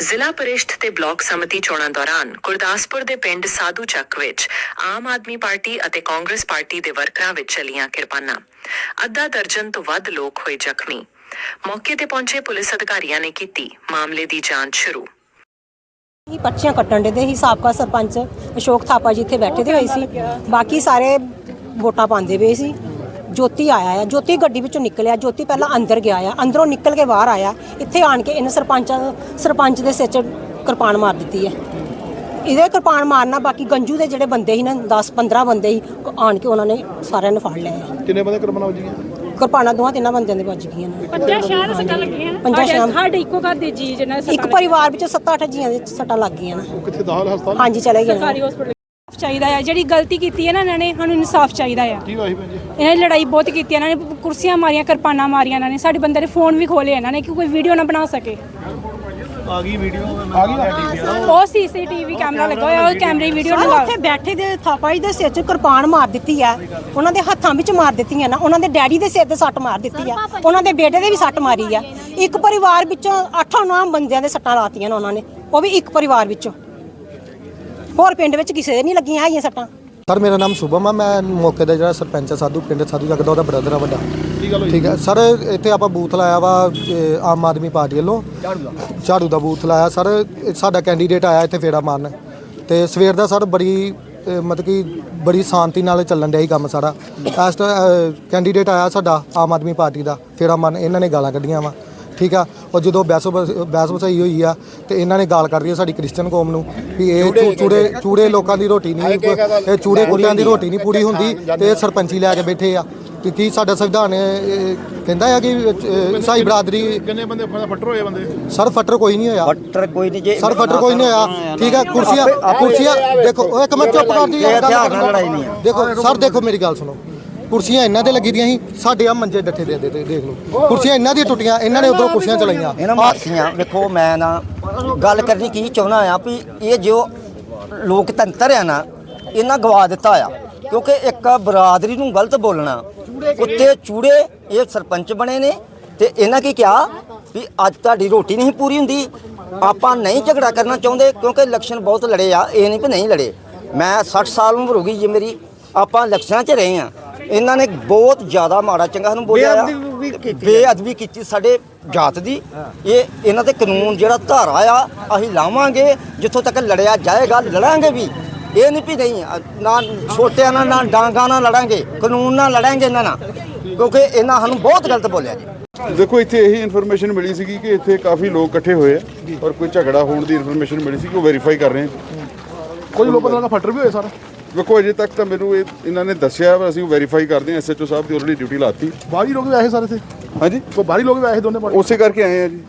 ਜ਼ਿਲ੍ਹਾ ਪਰਿਸ਼ਦ ਤੇ ਬਲਾਕ ਸਮਿਤੀ ਚੋਣਾਂ ਦੌਰਾਨ ਗੁਰਦਾਸਪੁਰ ਦੇ ਪਿੰਡ ਸਾਧੂ ਚੱਕ ਵਿੱਚ ਆਮ ਆਦਮੀ ਪਾਰਟੀ ਅਤੇ ਕਾਂਗਰਸ ਪਾਰਟੀ ਦੇ ਵਰਕਰਾਂ ਵਿੱਚ ਚੱਲੀਆਂ ਕਿਰਪਾਨਾਂ। ਅੱਧਾ ਦਰਜਨ ਤੋਂ ਵੱਧ ਲੋਕ ਹੋਏ ਜ਼ਖਮੀ। ਮੌਕੇ ਤੇ ਪਹੁੰਚੇ ਪੁਲਿਸ ਅਧਿਕਾਰੀਆਂ ਨੇ ਕੀਤੀ ਮਾਮਲੇ ਦੀ ਜਾਂਚ ਸ਼ੁਰੂ। ਹੀ ਪਰਚੀਆਂ ਕੱਟਣ ਦੇ ਦੇ ਹੀ ਸਾਬਕਾ ਸਰਪੰਚ ਅਸ਼ੋਕ ਥਾਪਾ ਜੀ ਇੱਥੇ ਬੈਠੇ ਦੇ ਹੋਏ ਸੀ। ਬਾਕੀ ਸਾਰੇ ਵੋਟਾਂ ਪਾਉਂਦੇ ਪਏ ਸੀ। ਜੋਤੀ ਆਇਆ ਆ ਜੋਤੀ ਗੱਡੀ ਵਿੱਚੋਂ ਨਿਕਲਿਆ ਜੋਤੀ ਪਹਿਲਾਂ ਅੰਦਰ ਗਿਆ ਆ ਅੰਦਰੋਂ ਨਿਕਲ ਕੇ ਬਾਹਰ ਆਇਆ ਇੱਥੇ ਆਣ ਕੇ ਇਹਨੇ ਸਰਪੰਚਾਂ ਸਰਪੰਚ ਦੇ ਸਿਰ 'ਚ ਕਿਰਪਾਨ ਮਾਰ ਦਿੱਤੀ ਹੈ ਇਹਦੇ ਕਿਰਪਾਨ ਮਾਰਨਾ ਬਾਕੀ ਗੰਜੂ ਦੇ ਜਿਹੜੇ ਬੰਦੇ ਸੀ ਨਾ 10 15 ਬੰਦੇ ਸੀ ਆਣ ਕੇ ਉਹਨਾਂ ਨੇ ਸਾਰਿਆਂ ਨੂੰ ਫੜ ਲਿਆ। ਕਿੰਨੇ ਬੰਦੇ ਕਰਮਨਾ ਵਜੀਆਂ ਕਿਰਪਾਨਾਂ ਦੋਹਾਂ ਤਿੰਨਾਂ ਬੰਦਿਆਂ ਦੇ ਵੱਜ ਗਈਆਂ ਨੇ। ਪੰਜਾਂ ਸ਼ਹਿਰ ਸੱਟਾਂ ਲੱਗੀਆਂ। ਪੰਜਾਂ ਸ਼ਹਿਰਾਂ- ਸਾਡੇ ਇੱਕੋ ਘਰ ਦੇ ਜੀ ਜਿਹਨਾਂ ਦੇ ਇੱਕ ਪਰਿਵਾਰ ਵਿੱਚੋਂ 7-8 ਜੀਆਂ ਦੇ ਸੱਟਾਂ ਲੱਗ ਗਈਆਂ ਨੇ। ਕਿੱਥੇ ਦਾਖਲ ਹਸਪਤਾਲ? ਹਾਂਜੀ ਚਲੇ ਗਏ ਸਰਕਾਰੀ ਹਸਪੀਟਲ ਚਾਹੀਦਾ ਆ। ਜਿਹੜੀ ਗਲਤੀ ਕੀਤੀ ਹੈ ਨਾ ਇਹਨਾਂ ਨੇ ਸਾਨੂੰ ਇਨਸਾਫ ਚਾਹੀਦਾ ਆ। ਕੀ ਸੀ ਭੈਣ ਜੀ? ਇਹਨਾਂ ਨੇ ਲੜਾਈ ਬਹੁਤ ਕੀਤੀ ਇਹਨਾਂ ਨੇ ਕੁਰਸੀਆਂ ਮਾਰੀਆਂ ਕਿਰਪਾਨਾਂ ਮਾਰੀਆਂ ਇਹਨਾਂ ਨੇ। ਸਾਡੇ ਬੰਦੇ ਦੇ ਫੋਨ ਵੀ ਖੋਲੇ ਇਹਨਾਂ ਨੇ ਕਿ ਕੋਈ ਵੀਡੀਓ ਨਾ ਬਣਾ ਸਕੇ। ਆ ਗਈ ਵੀਡੀਓ ਆ ਗਈ ਨਾ ਉਹ ਸੀਸੀਟੀਵੀ ਕੈਮਰਾ ਲੱਗਾ ਹੋਇਆ ਉਹ ਕੈਮਰੇ ਵੀਡੀਓ ਲਗਾ ਉੱਥੇ ਬੈਠੇ ਦੇ ਥਾਪਾ ਜੀ ਦੇ ਸਿਰ 'ਚ ਕਿਰਪਾਨ ਮਾਰ ਦਿੱਤੀ ਆ। ਉਹਨਾਂ ਦੇ ਹੱਥਾਂ ਵਿੱਚ ਮਾਰ ਦਿੱਤੀਆਂ ਨਾ। ਉਹਨਾਂ ਦੇ ਡੈਡੀ ਦੇ ਸਿਰ ਤੇ ਸੱਟ ਮਾਰ ਦਿੱਤੀ ਆ। ਉਹਨਾਂ ਦੇ ਬੇਟੇ ਦੇ ਵੀ ਸੱਟ ਮਾਰੀ ਆ। ਇੱਕ ਪਰਿਵਾਰ ਵਿੱਚੋਂ 8-9 ਬੰਦਿਆਂ ਦੇ ਸੱਟਾਂ ਲਾਤੀਆਂ ਨੇ ਉਹਨਾਂ ਨੇ। ਉਹ ਵੀ ਇੱਕ ਪਰਿਵਾਰ ਵਿੱਚੋਂ। ਹੋਰ ਪਿੰਡ ਵਿੱਚ ਕਿਸੇ ਦੇ ਨਹੀਂ ਲੱਗੀਆਂ ਹੈਗੀਆਂ ਸੱਟਾਂ। ਸਰ ਮੇਰਾ ਨਾਮ ਸ਼ੁਭਮ ਆ ਮੈਂ ਮੌਕੇ ਦਾ ਜਿਹੜਾ ਸਰਪੰਚ ਆ ਸਾਧੂ ਪਿੰਡ ਸਾਧੂ ਜਗਦਾ ਉਹਦਾ ਬ੍ਰਦਰ ਆ ਵੱਡਾ। ਠੀਕ ਹੈ ਸਰ ਇੱਥੇ ਆਪਾਂ ਬੂਥ ਲਾਇਆ ਵਾ ਇਹ ਆਮ ਆਦਮੀ ਪਾਰਟੀ ਵੱਲੋਂ। ਝਾੜੂ ਦਾ? ਬੂਥ ਲਾਇਆ। ਸਰ ਇਹ ਸਾਡਾ ਕੈਂਡੀਡੇਟ ਆਇਆ ਇੱਥੇ ਫੇਰਾ ਮਾਰਨ। ਤੇ ਸਵੇਰ ਦਾ ਸਰ ਬੜੀ ਅਹ, ਮਤਲਬ ਕਿ ਬੜੀ ਸ਼ਾਂਤੀ ਨਾਲ ਚੱਲਣ ਡਿਆ ਸੀ ਕੰਮ ਸਾਰਾ। ਇਸ ਕੈਂਡੀਡੇਟ ਆਇਆ ਸਾਡਾ ਆਮ ਆਦਮੀ ਪਾਰਟੀ ਦਾ ਫੇਰਾ ਮਾਰਨ। ਇਹਨਾਂ ਨੇ ਗਾਲਾਂ ਕੱਢੀਆਂ ਵਾ। ਠੀਕ ਆ? ਉਹ ਜਦੋਂ ਬਹਿਸ ਬਹਿਸ ਵਸਾਈ ਹੋਈ ਆ ਤੇ ਇਹਨਾਂ ਨੇ ਗਾਲ ਕੱਢੀ ਆ ਸਾਡੀ ਕ੍ਰਿਸਚੀਅਨ ਕੌਮ ਨੂੰ ਵੀ ਇਹ ਚੂ- ਚੂੜੇ ਚੂੜੇ ਲੋਕਾਂ ਦੀ ਰੋਟੀ ਨਹੀਂ ਇਹ ਚੂੜੇ ਕੁੱਤਿਆਂ ਦੀ ਰੋਟੀ ਨਹੀਂ ਪੂਰੀ ਹੁੰਦੀ ਤੇ ਇਹ ਸਰਪੰਚੀ ਲੈ ਕੇ ਬੈਠੇ ਆ। ਕਿ ਕੀ ਸਾਡਾ ਸੰਵਿਧਾਨ ਇਹ ਕਹਿੰਦਾ ਆ ਕਿ ਅਹ, ਈਸਾਈ ਬਰਾਦਰੀ ਕਿੰਨੇ ਬੰਦੇ ਫੱਟਰ ਹੋਏ ਬੰਦੇ? ਸਰ ਫੱਟਰ ਕੋਈ ਨਹੀਂ ਹੋਇਆ। ਫੱਟਰ ਕੋਈ ਨਹੀਂ ਜੇ ਸਰ ਫੱਟਰ ਕੋਈ ਨਹੀਂ ਹੋਇਆ। ਠੀਕ ਹੈ ਕੁਰਸੀਆਂ ਕੁਰਸੀਆਂ ਦੇਖੋ ਉਹ ਇੱਕ ਮਿੰਟ ਚੁੱਪ ਕਰ ਜੀ ਇਹ ਹਥਿਆਰ ਨਾਲ ਲੜਾਈ ਨਹੀਂ ਹੈ। ਦੇਖੋ ਸਰ ਦੇਖੋ ਮੇਰੀ ਗੱਲ ਸੁਣੋ। ਕੁਰਸੀਆਂ ਇਹਨਾਂ ਦੇ ਲੱਗੀ ਦੀਆਂ ਸੀ, ਸਾਡੇ ਆ ਮੰਜੇ ਡੱਠੇ ਦੇ ਦੇ ਦੇਖ ਲਓ। ਕੁਰਸੀਆਂ ਇਹਨਾਂ ਦੀਆਂ ਟੁੱਟੀਆਂ, ਇਹਨਾਂ ਨੇ ਉਧਰੋਂ ਕੁਰਸੀਆਂ ਚਲਾਈਆਂ। ਇਹਨਾਂ ਮਾਸੀਆਂ, ਵੇਖੋ, ਮੈਂ ਨਾ ਗੱਲ ਕਰਨੀ ਕੀ ਚਾਹੁੰਦਾ ਆ ਵੀ ਇਹ ਜੋ ਲੋਕਤੰਤਰ ਆ ਨਾ, ਇਹਨਾਂ ਗਵਾ ਦਿੱਤਾ ਆ। ਕਿਉਂਕਿ ਇੱਕ ਬਰਾਦਰੀ ਨੂੰ ਗਲਤ ਬੋਲਣਾ ਕੁੱਤੇ ਚੂੜੇ ਇਹ ਸਰਪੰਚ ਬਣੇ ਨੇ ਤੇ ਇਹਨਾਂ ਕੀ ਕਿਹਾ ਵੀ ਅੱਜ ਤੁਹਾਡੀ ਰੋਟੀ ਨਹੀਂ ਪੂਰੀ ਹੁੰਦੀ, ਆਪਾਂ ਨਹੀਂ ਝਗੜਾ ਕਰਨਾ ਚਾਹੁੰਦੇ ਕਿਉਂਕਿ ਇਲੈਕਸ਼ਨ ਬਹੁਤ ਲੜੇ ਆ, ਇਹ ਨਹੀਂ ਵੀ ਨਹੀਂ ਲੜੇ। ਮੈਂ 60 ਸਾਲ ਉਮਰ ਹੋ ਗਈ ਜੇ ਮੇਰੀ, ਆਪਾਂ ਇਲੈਕਸ਼ਨਾਂ 'ਚ ਰਹੇ ਆ। ਇਹਨਾਂ ਨੇ ਬਹੁਤ ਜ਼ਿਆਦਾ ਮਾੜਾ ਚੰਗਾ ਸਾਨੂੰ ਬੋਲਿਆ ਆ। ਬੇਅਦਬੀ ਕੀਤੀ ਸਾਡੇ ਜਾਤ ਦੀ। ਇਹ ਇਹਨਾਂ ਦੇ ਕਾਨੂੰਨ ਜਿਹੜਾ ਧਾਰਾ ਆ ਅਸੀਂ ਲਾਵਾਂਗੇ ਜਿੱਥੋਂ ਤੱਕ ਲੜਿਆ ਜਾਏਗਾ ਲੜਾਂਗੇ ਵੀ। ਇਹ ਨਹੀਂ ਵੀ ਨਹੀਂ ਅ, ਨਾ ਛੋਟਿਆਂ ਨਾਲ ਨਾ ਡਾਂਗਾ ਨਾਲ ਲੜਾਂਗੇ ਕਾਨੂੰਨ ਨਾਲ ਲੜਾਂਗੇ ਇਹਨਾਂ ਨਾਲ ਕਿਉਂਕਿ ਇਹਨਾਂ ਸਾਨੂੰ ਬਹੁਤ ਗਲਤ ਬੋਲਿਆ ਜੀ। ਦੇਖੋ ਇੱਥੇ ਇਹੀ ਇਨਫੋਰਮੇਸ਼ਨ ਮਿਲੀ ਸੀਗੀ ਕਿ ਇੱਥੇ ਕਾਫੀ ਲੋਕ ਇਕੱਠੇ ਹੋਏ ਆ ਔਰ ਕੋਈ ਝਗੜਾ ਹੋਣ ਦੀ ਇਨਫੋਰਮੇਸ਼ਨ ਮਿਲੀ ਸੀ ਕਿ ਉਹ ਵੈਰੀਫਾਈ ਕਰ ਰਹੇ ਆ। ਕੋਈ ਲੋਕ ਲੱਗਾ ਫੱਟਰ ਵੀ ਹੋਏ ਸਰ? ਵੇਖੋ ਅਜੇ ਤੱਕ ਤਾਂ ਮੈਨੂੰ ਇਹ ਇਹਨਾਂ ਨੇ ਦੱਸਿਆ ਵਾ, ਅਸੀਂ ਵੈਰੀਫਾਈ ਕਰਦੇ ਹਾਂ ਐਸਐਚਓ ਸਾਹਿਬ ਦੀ ਆਲਰੇਡੀ ਡਿਊਟੀ ਲਾਤੀ। ਬਾਹਰੀ ਲੋਕ ਵੀ ਆਏ ਸਾਰੇ ਇੱਥੇ? ਹਾਂਜੀ। ਕੋਈ ਬਾਹਰੀ ਲੋਕ ਵੀ ਆਏ ਦੋਨੇ ਪਾਰਟੀ ਉਸੇ ਕਰਕੇ ਆਏ ਆ ਜੀ।